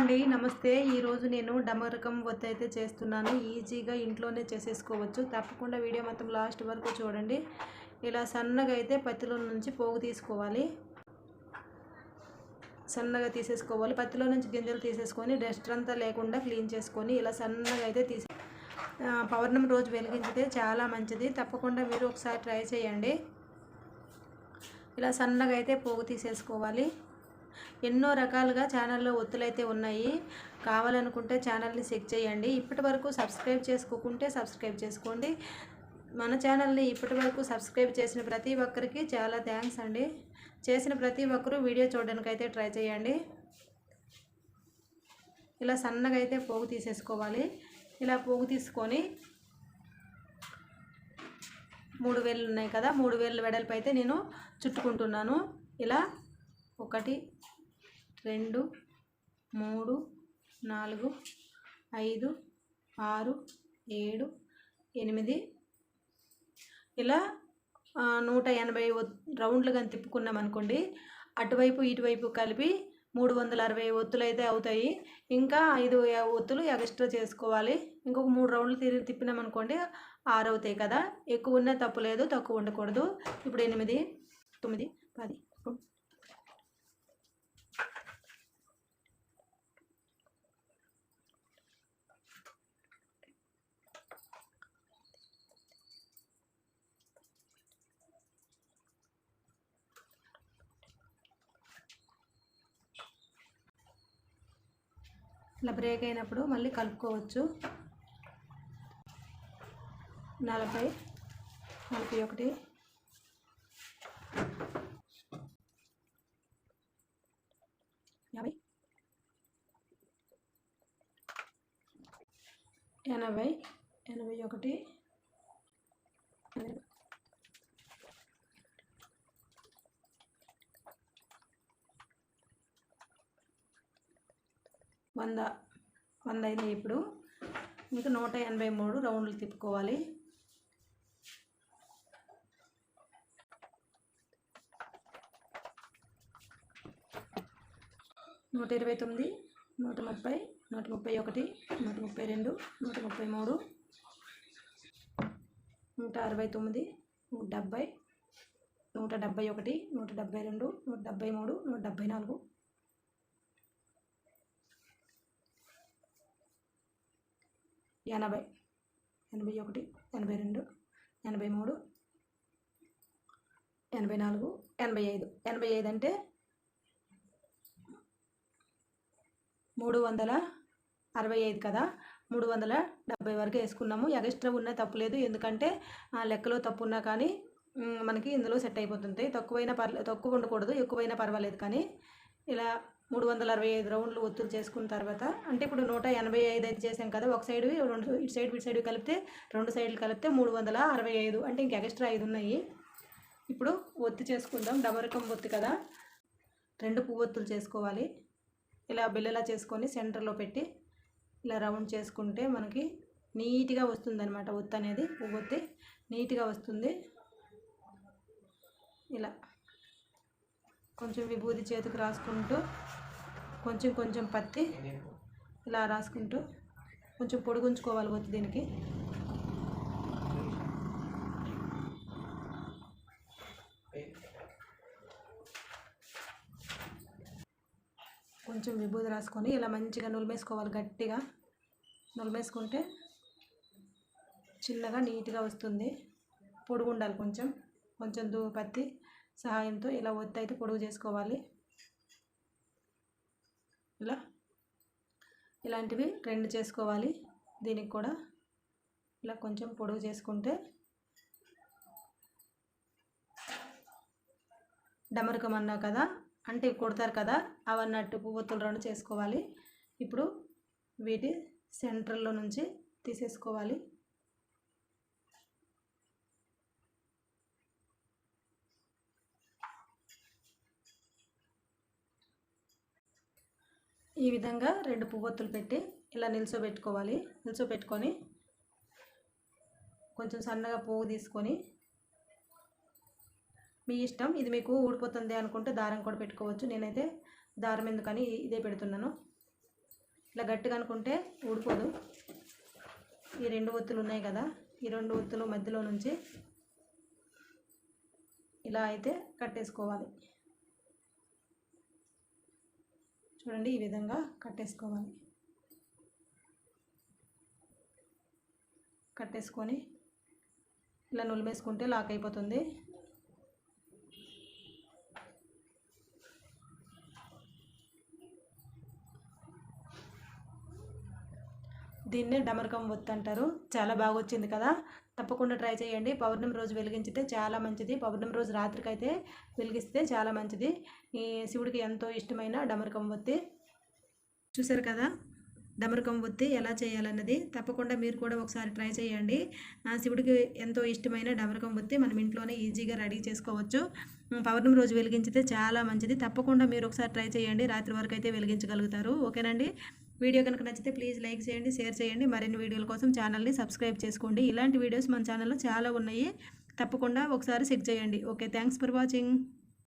అండి నమస్తే. ఈరోజు నేను డమరకం వద్ద అయితే చేస్తున్నాను. ఈజీగా ఇంట్లోనే చేసేసుకోవచ్చు. తప్పకుండా వీడియో మొత్తం లాస్ట్ వరకు చూడండి. ఇలా సన్నగా అయితే పత్తిలో నుంచి పోగు తీసుకోవాలి. సన్నగా తీసేసుకోవాలి. పత్తిలో నుంచి గింజలు తీసేసుకొని డస్ట్ అంతా లేకుండా క్లీన్ చేసుకొని ఇలా సన్నగా అయితే తీసే పౌర్ణమి రోజు వెలిగించితే చాలా మంచిది. తప్పకుండా మీరు ఒకసారి ట్రై చేయండి. ఇలా సన్నగా అయితే పోగు తీసేసుకోవాలి. ఎన్నో రకాలుగా ఛానల్లో ఒత్తులైతే ఉన్నాయి. కావాలనుకుంటే ఛానల్ని చెక్ చేయండి. ఇప్పటి వరకు సబ్స్క్రైబ్ చేసుకోకుంటే సబ్స్క్రైబ్ చేసుకోండి. మన ఛానల్ని ఇప్పటి వరకు సబ్స్క్రైబ్ చేసిన ప్రతి ఒక్కరికి చాలా థ్యాంక్స్ అండి. చేసిన ప్రతి ఒక్కరూ వీడియో చూడడానికి అయితే ట్రై చేయండి. ఇలా సన్నగా అయితే పోగు తీసేసుకోవాలి. ఇలా పోగు తీసుకొని మూడు వేలు ఉన్నాయి కదా మూడు వేలు వెడల్పు అయితే నేను చుట్టుకుంటున్నాను. ఇలా ఒకటి రెండు మూడు నాలుగు ఐదు ఆరు ఏడు ఎనిమిది. ఇలా నూట ఎనభై రౌండ్లు కానీ తిప్పుకున్నాం అనుకోండి అటువైపు ఇటువైపు కలిపి మూడు వందల అరవై ఒత్తులు అయితే అవుతాయి. ఇంకా ఐదు ఒత్తులు ఎక్స్ట్రా చేసుకోవాలి. ఇంకొక మూడు రౌండ్లు తిరిగి తిప్పినాం అనుకోండి ఆరు అవుతాయి కదా. ఎక్కువ ఉన్నా తప్పు లేదు తక్కువ ఉండకూడదు. ఇప్పుడు ఎనిమిది తొమ్మిది పది. ఇలా బ్రేక్ అయినప్పుడు మళ్ళీ కలుపుకోవచ్చు. నలభై నలభై ఒకటి. యాభై. ఎనభై ఎనభై ఒకటి ఎనభై వంద వంద అయింది ఇప్పుడు. ఇంకా నూట ఎనభై మూడు రౌండ్లు తిప్పుకోవాలి. నూట ఇరవై తొమ్మిది నూట ముప్పై నూట ముప్పై ఒకటి నూట ముప్పై రెండు నూట ముప్పై మూడు నూట అరవై తొమ్మిది నూట డెబ్భై నూట డెబ్భై ఒకటి నూట డెబ్భై రెండు నూట డెబ్భై మూడు నూట డెబ్భై నాలుగు. ఎనభై. ఎనభై ఒకటి ఎనభై రెండు ఎనభై మూడు ఎనభై నాలుగు ఎనభై ఐదు. ఎనభై ఐదు అంటే మూడు వందల అరవై ఐదు కదా? మూడు వందల డెబ్బై వరకు వేసుకున్నాము. ఎగస్ట్రా ఉన్నా తప్పులేదు ఎందుకంటే ఆ లెక్కలో తప్పు ఉన్నా కానీ మనకి ఇందులో సెట్ అయిపోతుంది తక్కువైనా పర్లే తక్కువ ఉండకూడదు. ఎక్కువైనా పర్వాలేదు కానీ ఇలా మూడు వందల అరవై ఐదు రౌండ్లు ఒత్తులు చేసుకున్న తర్వాత అంటే ఇప్పుడు నూట ఎనభై ఐదు అయితే చేసాం కదా ఒక సైడ్ రెండు ఇటు సైడ్ ఇటు సైడ్ కలిపితే రెండు సైడ్లు కలిపితే మూడు వందల అరవై ఐదు అంటే ఇంక ఎక్స్ట్రా ఐదు ఉన్నాయి. ఇప్పుడు ఒత్తి చేసుకుందాం. డబరకం ఒత్తి కదా. రెండు పువ్వొత్తులు చేసుకోవాలి. ఇలా బిల్లలా చేసుకొని సెంటర్లో పెట్టి ఇలా రౌండ్ చేసుకుంటే మనకి నీట్గా వస్తుంది అనమాట ఒత్తు అనేది పువ్వొత్తి నీట్గా వస్తుంది. ఇలా కొంచెం విభూది చేతికి రాసుకుంటూ కొంచెం కొంచెం పత్తి ఇలా రాసుకుంటూ కొంచెం పొడుగుంచుకోవాలి వచ్చి దీనికి. కొంచెం విభూతి రాసుకొని ఇలా మంచిగా నులిమేసుకోవాలి గట్టిగా. నులిమేసుకుంటే చిన్నగా నీట్గా వస్తుంది. పొడుగు ఉండాలి కొంచెం. కొంచెం దూ పత్తి సహాయంతో ఇలా ఒత్తి అయితే పొడుగు చేసుకోవాలి. ఇలా ఇలాంటివి రెండు చేసుకోవాలి. దీనికి కూడా ఇలా కొంచెం పొడుగు చేసుకుంటే డమరకం అన్నా కదా అంటే కొడతారు కదా అవన్నట్టు పువ్వొత్తులు రెండు చేసుకోవాలి. ఇప్పుడు వీటి సెంటర్లో నుంచి తీసేసుకోవాలి. ఈ విధంగా రెండు పువ్వొత్తులు పెట్టి ఇలా నిల్చోబెట్టుకోవాలి. నిల్చోబెట్టుకొని కొంచెం సన్నగా పువ్వు తీసుకొని మీ ఇష్టం ఇది మీకు ఊడిపోతుంది అనుకుంటే దారం కూడా పెట్టుకోవచ్చు. నేనైతే దారం ఎందుకని ఇదే పెడుతున్నాను. ఇలా గట్టిగా అనుకుంటే ఊడిపోదు. ఈ రెండు ఒత్తులు ఉన్నాయి కదా ఈ రెండు ఒత్తులు మధ్యలో నుంచి ఇలా అయితే కట్టేసుకోవాలి. చూడండి ఈ విధంగా కట్టేసుకోవాలి. కట్టేసుకొని ఇలా నులిమేసుకుంటే లాక్ అయిపోతుంది. దీన్నే డమరకం ఒత్తు అంటారు. చాలా బాగా వచ్చింది కదా. తప్పకుండా ట్రై చేయండి. పౌర్ణమి రోజు వెలిగించితే చాలా మంచిది. పౌర్ణమి రోజు రాత్రికి అయితే వెలిగిస్తే చాలా మంచిది. ఈ శివుడికి ఎంతో ఇష్టమైన డమరకం ఒత్తి. చూసారు కదా? డమరకం ఒత్తి ఎలా చేయాలన్నది తప్పకుండా మీరు కూడా ఒకసారి ట్రై చేయండి. శివుడికి ఎంతో ఇష్టమైన డమరకం ఒత్తి మనం ఇంట్లోనే ఈజీగా రెడీ చేసుకోవచ్చు. పౌర్ణమి రోజు వెలిగించితే చాలా మంచిది. తప్పకుండా మీరు ఒకసారి ట్రై చేయండి. రాత్రి వరకు అయితే వెలిగించగలుగుతారు. ఓకేనండి? వీడియో కనుక నచ్చితే ప్లీజ్ లైక్ చేయండి షేర్ చేయండి. మరిన్ని వీడియోల కోసం ఛానల్ని సబ్స్క్రైబ్ చేసుకోండి. ఇలాంటి వీడియోస్ మన ఛానల్లో చాలా ఉన్నాయి. తప్పకుండా ఒకసారి చెక్ చేయండి. Okay thanks for watching